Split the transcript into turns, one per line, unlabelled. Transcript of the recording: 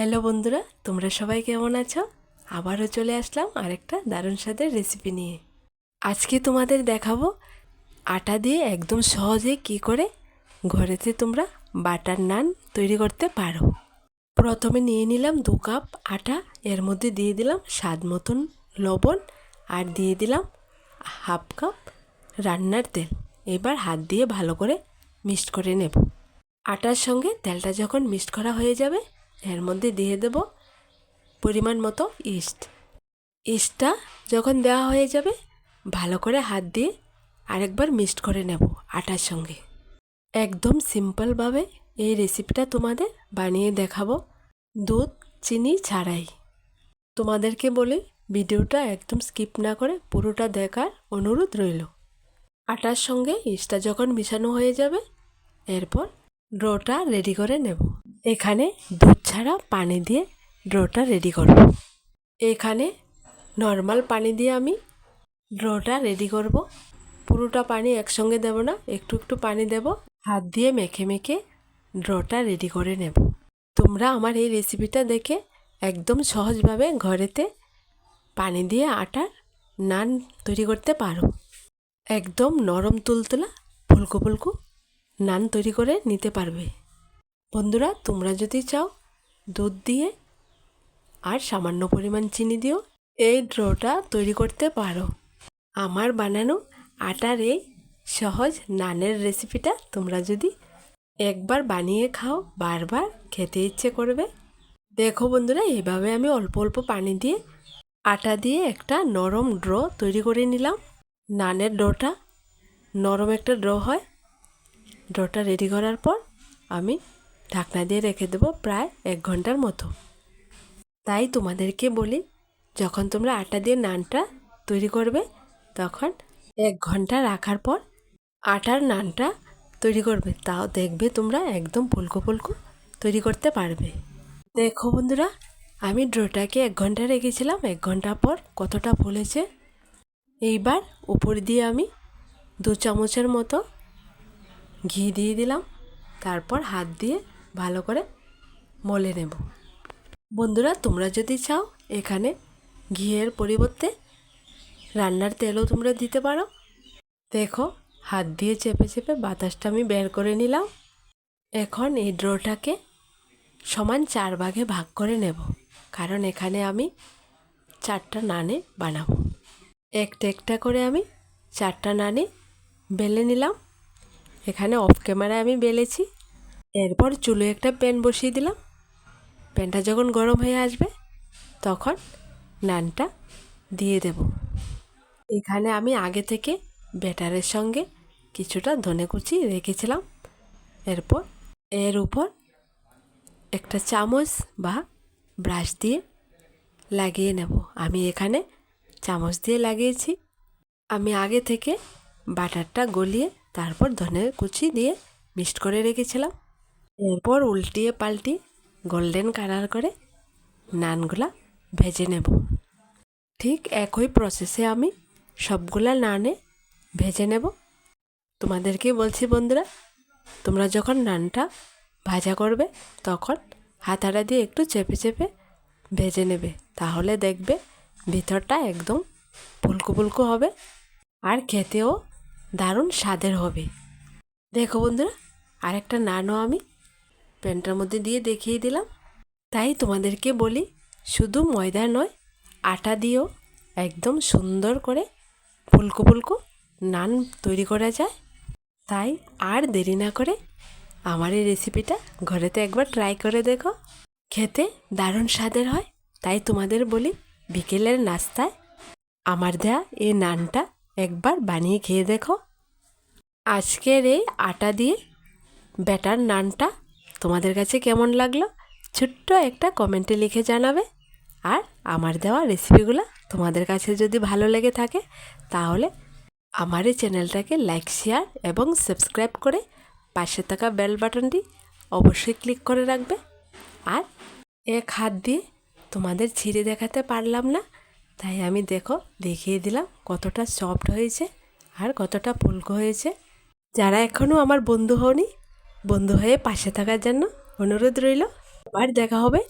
Hello বন্ধুরা, তোমরা সবাই কেমন আছো? আবারও চলে আসলাম আরেকটা দারুণ স্বাদের রেসিপি নিয়ে। আজকে তোমাদের দেখাবো আটা দিয়ে একদম সহজে কি করে ঘরেতে তোমরা বাটার নান তৈরি করতে পারো। প্রথমে নিয়ে নিলাম দু কাপ আটা, এর মধ্যে দিয়ে দিলাম স্বাদ মতন লবণ আর দিয়ে দিলাম হাফ কাপ রান্নার তেল। এবার হাত দিয়ে ভালো করে মিক্সড করে নেব। আটার সঙ্গে তেলটা যখন মিক্সড করা হয়ে যাবে এর মধ্যে দিয়ে দেব পরিমাণ মতো ইস্ট। ইস্টটা যখন দেওয়া হয়ে যাবে, ভালো করে হাত দিয়ে আরেকবার মিক্সড করে নেব আটার সঙ্গে। একদম সিম্পলভাবে এই রেসিপিটা তোমাদের বানিয়ে দেখাবো দুধ, চিনি, ছাড়াই। তোমাদেরকে বলি, ভিডিওটা একদম স্কিপ না করে পুরোটা দেখার অনুরোধ রইল। আটার সঙ্গে ইস্টটা যখন মিশানো হয়ে যাবে, এরপর ড্রোটা রেডি করে নেব। এখানে দুধ ছাড়া পানি দিয়ে ড্রোটা রেডি করব। এখানে নর্মাল পানি দিয়ে আমি ড্রোটা রেডি করব। পুরোটা পানি একসঙ্গে দেব না, একটু একটু পানি দেব। হাত দিয়ে মেখে মেখে ড্রোটা রেডি করে নেব। তোমরা আমার এই রেসিপিটা দেখে একদম সহজভাবে ঘরেতে পানি দিয়ে আটার নান তৈরি করতে পারো। একদম নরম তুলতুলা, ফুলকো ফুলকো নান তৈরি করে নিতে পারবে। বন্ধুরা, তোমরা যদি চাও দুধ দিয়ে আর সামান্য পরিমাণ চিনি দিও এই ড্রোটা তৈরি করতে পারো। আমার বানানো আটার এই সহজ নানের রেসিপিটা তোমরা যদি একবার বানিয়ে খাও, বারবার খেতে ইচ্ছে করবে। দেখো বন্ধুরা, এভাবে আমি অল্প অল্প পানি দিয়ে আটা দিয়ে একটা নরম ড্র তৈরি করে নিলাম। নানের ডোটা নরম একটা ড্র হয়। ড্রটা রেডি করার পর আমি ঢাকনা দিয়ে রেখে দেবো প্রায় এক ঘণ্টার মতো। তাই তোমাদেরকে বলি, যখন তোমরা আটা দিয়ে নানটা তৈরি করবে, তখন এক ঘণ্টা রাখার পর আটার নানটা তৈরি করবে। তাও দেখবে তোমরা একদম ফুলকো ফুলকো তৈরি করতে পারবে। দেখো বন্ধুরা, আমি ড্রোটাকে এক ঘণ্টা রেখেছিলাম, এক ঘণ্টা পর কতটা ফুলেছে এইবার উপর দিয়ে আমি দু চামচের মতো ঘি দিয়ে দিলাম, তারপর হাত দিয়ে ভালো করে মলে নেব। বন্ধুরা, তোমরা যদি চাও, এখানে ঘিয়ের পরিবর্তে রান্নার তেলও তোমরা দিতে পারো। দেখো, হাত দিয়ে চেপে চেপে বাতাসটা আমি বের করে নিলাম। এখন এই ড্রোটাকে সমান চার ভাগে ভাগ করে নেব, কারণ এখানে আমি চারটা নানে বানাবো। একটা একটা করে আমি চারটা নানে বেলে নিলাম। এখানে অফ ক্যামেরায় আমি বেলেছি। এরপর চুলো একটা প্যান বসিয়ে দিলাম। প্যানটা যখন গরম হয়ে আসবে, তখন নানটা দিয়ে দেব। এখানে আমি আগে থেকে ব্যাটারের সঙ্গে কিছুটা ধনে কুচি রেখেছিলাম। এরপর এর উপর একটা চামচ বা ব্রাশ দিয়ে লাগিয়ে নেব। আমি এখানে চামচ দিয়ে লাগিয়েছি। আমি আগে থেকে বাটারটা গলিয়ে তারপর ধনে কুচি দিয়ে মিক্সড করে রেখেছিলাম। এরপর উল্টিয়ে পাল্টি গোল্ডেন কালার করে নানগুলা ভেজে নেব। ঠিক একই প্রসেসে আমি সবগুলা নানে ভেজে নেব। তোমাদেরকে বলছি বন্ধুরা, তোমরা যখন নানটা ভাজা করবে তখন হাতাটা দিয়ে একটু চেপে চেপে ভেজে নেবে। তাহলে দেখবে ভিতরটা একদম ফুলকো ফুলকো হবে আর খেতেও দারুণ স্বাদের হবে। দেখো বন্ধুরা, আরেকটা নানও আমি প্যানটার মধ্যে দিয়ে দেখিয়ে দিলাম। তাই তোমাদেরকে বলি, শুধু ময়দা নয়, আটা দিয়েও একদম সুন্দর করে ফুলকো ফুলকো নান তৈরি করা যায়। তাই আর দেরি না করে আমার এই রেসিপিটা ঘরেতে একবার ট্রাই করে দেখো। খেতে দারুণ স্বাদের হয়, তাই তোমাদের বলি, বিকেলের নাস্তায় আমার দেয়া এই নানটা একবার বানিয়ে খেয়ে দেখো। আজকের এই আটা দিয়ে ব্যাটার নানটা তোমাদের কাছে কেমন লাগল? ছোট্ট একটা কমেন্টে লিখে জানাবে। আর আমার দেওয়া রেসিপিগুলো তোমাদের কাছে যদি ভালো লেগে থাকে, তাহলে আমার এই চ্যানেলটাকে লাইক শেয়ার এবং সাবস্ক্রাইব করে পাশে থাকা বেল বাটনটি অবশ্যই ক্লিক করে রাখবে। আর এক হাত দিয়ে তোমাদের ছিঁড়ে দেখাতে পারলাম না, তাই আমি দেখো দেখিয়ে দিলাম কতটা সফট হয়েছে আর কতটা ফুলকো হয়েছে। যারা এখনও আমার বন্ধু হওনি বন্ধু হয়ে পাশে থাকার জন্য অনুরোধ রইল। আবার দেখা হবে